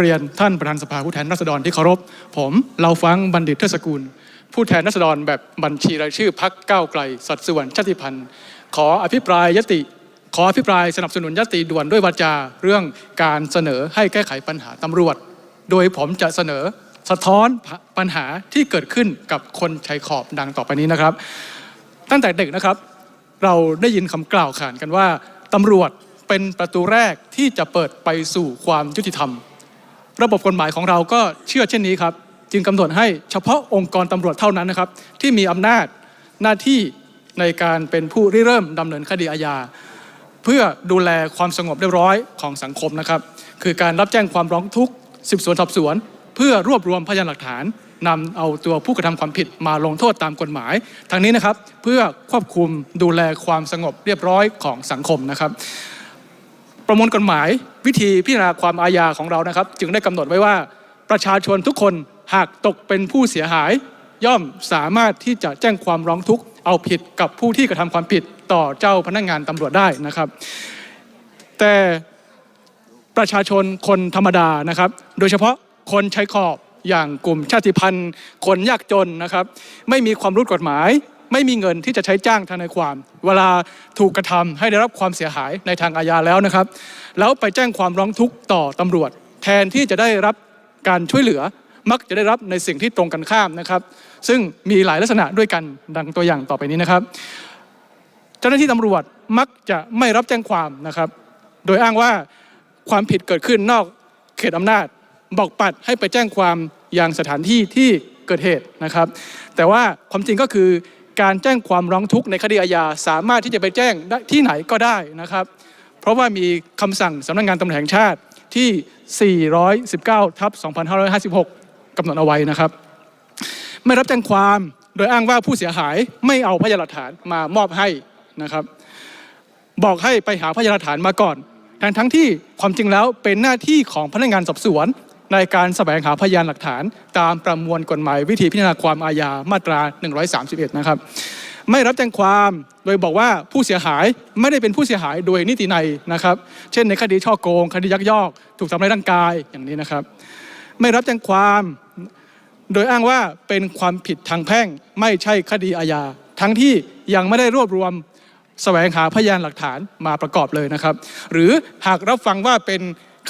เรียนท่านประธานสภาผู้แทนราษฎรที่เคารพ ผมเราฟังบัณฑิตเทศกุล ผู้แทนราษฎรแบบบัญชีรายชื่อพักก้าวไกล สัดส่วนชาติพันธุ์ ขออภิปรายยติ ขออภิปรายสนับสนุนยติด่วนด้วยวาจาเรื่องการเสนอให้แก้ไขปัญหาตำรวจ โดยผมจะเสนอสะท้อนปัญหาที่เกิดขึ้นกับคนชายขอบดังต่อไปนี้นะครับ ตั้งแต่เด็กนะครับ เราได้ยินคำกล่าวขานกันว่าตำรวจเป็นประตูแรกที่จะเปิดไปสู่ความยุติธรรม ระบบกฎหมายของเราก็เชื่อเช่นนี้ครับ จึงกำหนดให้เฉพาะองค์กรตำรวจเท่านั้นนะครับ ที่มีอำนาจหน้าที่ในการเป็นผู้ริเริ่มดำเนินคดีอาญาเพื่อดูแลความสงบเรียบร้อยของสังคมนะครับ คือการรับแจ้งความร้องทุกข์สืบสวนสอบสวน เพื่อรวบรวมพยานหลักฐานนำเอาตัวผู้กระทำความผิดมาลงโทษตามกฎหมาย ทางนี้นะครับเพื่อควบคุมดูแลความสงบเรียบร้อยของสังคมนะครับ ประมวลกฎหมายวิธีพิจารณาความอาญาของเรานะครับ จึงได้กำหนดไว้ว่าประชาชนทุกคนหากตกเป็นผู้เสียหาย ย่อมสามารถที่จะแจ้งความร้องทุกข์เอาผิดกับผู้ที่กระทำความผิดต่อเจ้าพนักงานตำรวจได้นะครับ แต่ประชาชนคนธรรมดานะครับ โดยเฉพาะคนใช้ขอบอย่างกลุ่มชาติพันธุ์ คนยากจนนะครับ ไม่มีความรู้กฎหมาย ไม่มีเงินที่จะใช้จ้างทนายความ เวลาถูกกระทำให้ได้รับความเสียหายในทางอาญาแล้วนะครับ แล้วไปแจ้งความร้องทุกข์ต่อตำรวจ แทนที่จะได้รับการช่วยเหลือมักจะได้รับในสิ่งที่ตรงกันข้ามนะครับ ซึ่งมีหลายลักษณะด้วยกันดังตัวอย่างต่อไปนี้นะครับ เจ้าหน้าที่ตำรวจมักจะไม่รับแจ้งความนะครับ โดยอ้างว่าความผิดเกิดขึ้นนอกเขตอำนาจ บอกปัดให้ไปแจ้งความยังสถานที่ที่เกิดเหตุนะครับ แต่ว่าความจริงก็คือ การแจ้งความร้องทุกข์ในคดีอาญาสามารถที่จะไปแจ้งที่ไหนก็ได้นะครับ เพราะว่ามีคำสั่งสำนักงงานตำรวจแห่งชาติที่ 419 ทับ 2556 กำหนดเอาไว้นะครับ ไม่รับแจ้งความโดยอ้างว่าผู้เสียหายไม่เอาพยานหลักฐานมามอบให้นะครับ บอกให้ไปหาพยานหลักฐานมาก่อน ทั้งทั้งที่ความจริงแล้วเป็นหน้าที่ของพนักงานสอบสวน ในการแสวงหาพยานหลักฐาน ตามประมวลกฎหมายวิธีพิจารณาความอาญามาตรา 131 นะครับ ไม่รับแจ้งความโดยบอกว่าผู้เสียหายไม่ได้เป็นผู้เสียหายโดยนิติในนะครับ เช่นในคดีช่อโกง คดียักยอก ถูกทำร้ายร่างกายอย่างนี้นะครับ ไม่รับแจ้งความโดยอ้างว่าเป็นความผิดทางแพ่งไม่ใช่คดีอาญาทั้งที่ยังไม่ได้รวบรวมสแสวงหาพยานหลักฐานมาประกอบเลยนะครับ หรือหากรับฟังว่าเป็น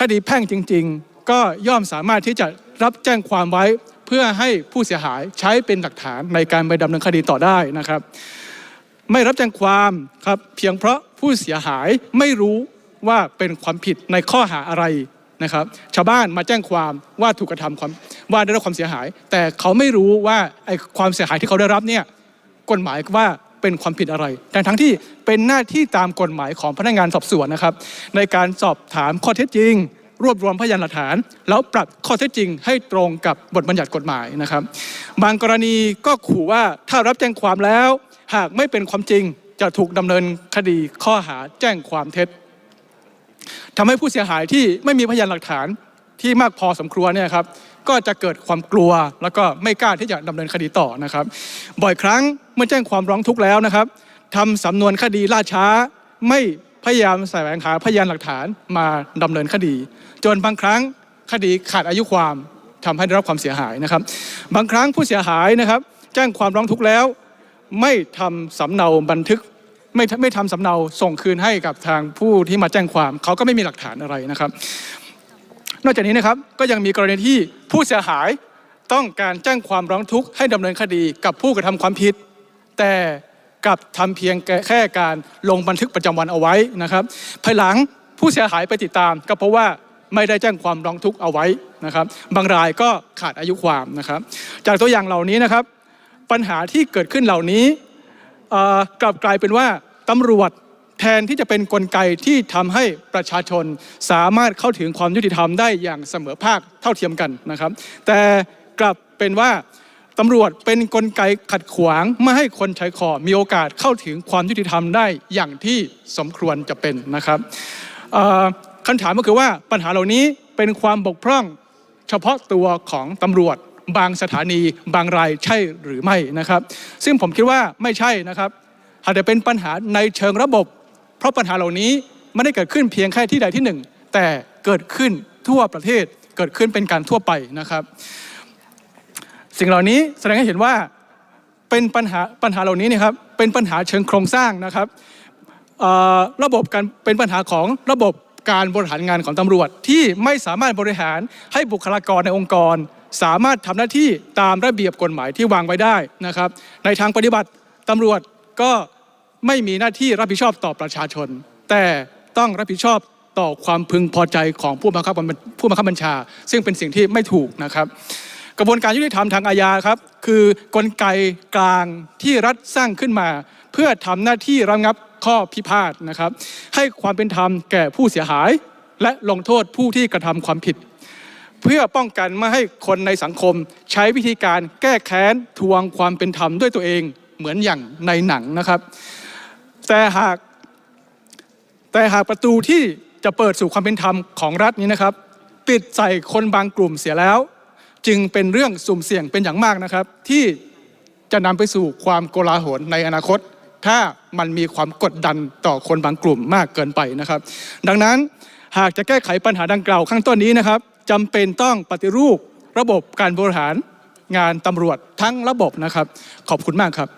คดีแพ่งจริง ก็ย่อมสามารถที่จะรับแจ้งความไว้เพื่อให้ผู้เสียหายใช้เป็นหลักฐานในการไปดำเนินคดีต่อได้นะครับ ไม่รับแจ้งความครับเพียงเพราะผู้เสียหายไม่รู้ว่าเป็นความผิดในข้อหาอะไรนะครับ ชาวบ้านมาแจ้งความว่าถูกกระทำความว่าได้รับความเสียหาย แต่เขาไม่รู้ว่าไอ้ความเสียหายที่เขาได้รับเนี่ยกฎหมายว่าเป็นความผิดอะไรแต่ทั้งที่เป็นหน้าที่ตามกฎหมายของพนักงานสอบสวนนะครับ ในการสอบถามข้อเท็จจริง รวบรวมพยานหลักฐาน แล้วปรับข้อเท็จจริงให้ตรงกับบทบัญญัติกฎหมายนะครับ บางกรณีก็ขู่ว่าถ้ารับแจ้งความแล้ว หากไม่เป็นความจริงจะถูกดำเนินคดีข้อหาแจ้งความเท็จทำให้ผู้เสียหายที่ไม่มีพยานหลักฐานที่มากพอสมควรเนี่ยครับก็จะเกิดความกลัวแล้วก็ไม่กล้าที่จะดำเนินคดีต่อนะครับ บ่อยครั้งเมื่อแจ้งความร้องทุกข์แล้วนะครับทำสำนวนคดีล่าช้าไม่ พยายามแสวงหาพยานหลักฐานมาดำเนินคดี จนบางครั้งคดีขาดอายุความทำให้ได้รับความเสียหายนะครับ บางครั้งผู้เสียหายนะครับ แจ้งความร้องทุกข์แล้ว ไม่ทำสำเนาบันทึกไม่ไม่ทำสำเนาส่งคืนให้กับทางผู้ที่มาแจ้งความเขาก็ไม่มีหลักฐานอะไรนะครับ นอกจากนี้นะครับก็ยังมีกรณีที่ผู้เสียหายต้องการแจ้งความร้องทุกข์ให้ดำเนินคดีกับผู้กระทำความผิด แต่ กลับทำเพียงแค่การลงบันทึกประจำวันเอาไว้นะครับ ภายหลังผู้เสียหายไปติดตาม ก็เพราะว่าไม่ได้แจ้งความร้องทุกข์เอาไว้นะครับ บางรายก็ขาดอายุความนะครับ จากตัวอย่างเหล่านี้นะครับ ปัญหาที่เกิดขึ้นเหล่านี้กลับกลายเป็นว่าตำรวจแทนที่จะเป็นนกลไกที่ทำให้ประชาชนสามารถเข้าถึงความยุติธรรมได้อย่างเสมอภาคเท่าเทียมกันนะครับ แต่กลับเป็นว่า ตำรวจเป็นนกลไกขัดขวางไม่ให้คนใช้คอมีโอกาสเข้าถึงความยุติธรรมได้อย่างที่สมควรจะเป็นนะครับคำถามก็คือว่าปัญหาเหล่านี้เป็นความบกพร่องเฉพาะตัวของตำรวจบางสถานีบางรายใช่หรือไม่นะครับ ซึ่งผมคิดว่าไม่ใช่นะครับอาจจะเป็นปัญหาในเชิงระบบ เพราะปัญหาเหล่านี้ไม่ได้เกิดขึ้นเพียงแค่ที่ใดที่หนึ่ง แต่เกิดขึ้นทั่วประเทศเกิดขึ้นเป็นการทั่วไปนะครับ สิ่งเหล่านี้แสดงให้เห็นว่าเป็นปัญหาปัญหาเหล่านี้เนี่ยครับเป็นปัญหาเชิงโครงสร้างนะครับระบบการเป็นปัญหาของระบบการบริหารงานของตำรวจ ที่ไม่สามารถบริหารให้บุคลากรในองค์กร สามารถทำหน้าที่ตามระเบียบกฎหมายที่วางไว้ได้นะครับ ในทางปฏิบัติตำรวจก็ไม่มีหน้าที่รับผิดชอบต่อประชาชน แต่ต้องรับผิดชอบต่อความพึงพอใจของผู้บังคับผู้บังคับบัญชา ซึ่งเป็นสิ่งที่ไม่ถูกนะครับ กระบวนการยุติธรรมทางอาญาครับ คือกลไกกลางที่รัฐสร้างขึ้นมา เพื่อทำหน้าที่ระงับข้อพิพาทนะครับ ให้ความเป็นธรรมแก่ผู้เสียหาย และลงโทษผู้ที่กระทำความผิด เพื่อป้องกันไม่ให้คนในสังคม ใช้วิธีการแก้แค้นทวงความเป็นธรรมด้วยตัวเองเหมือนอย่างในหนังนะครับ แต่หากแต่หากประตูที่จะเปิดสู่ความเป็นธรรมของรัฐนี้นะครับ ปิดใส่คนบางกลุ่มเสียแล้ว จึงเป็นเรื่องสุ่มเสี่ยงเป็นอย่างมากนะครับ ที่จะนำไปสู่ความโกลาหลในอนาคต ถ้ามันมีความกดดันต่อคนบางกลุ่มมากเกินไปนะครับ ดังนั้นหากจะแก้ไขปัญหาดังกล่าวข้างต้นนี้นะครับจำเป็นต้องปฏิรูประบบการบริหารงานตำรวจทั้งระบบนะครับ ขอบคุณมากครับ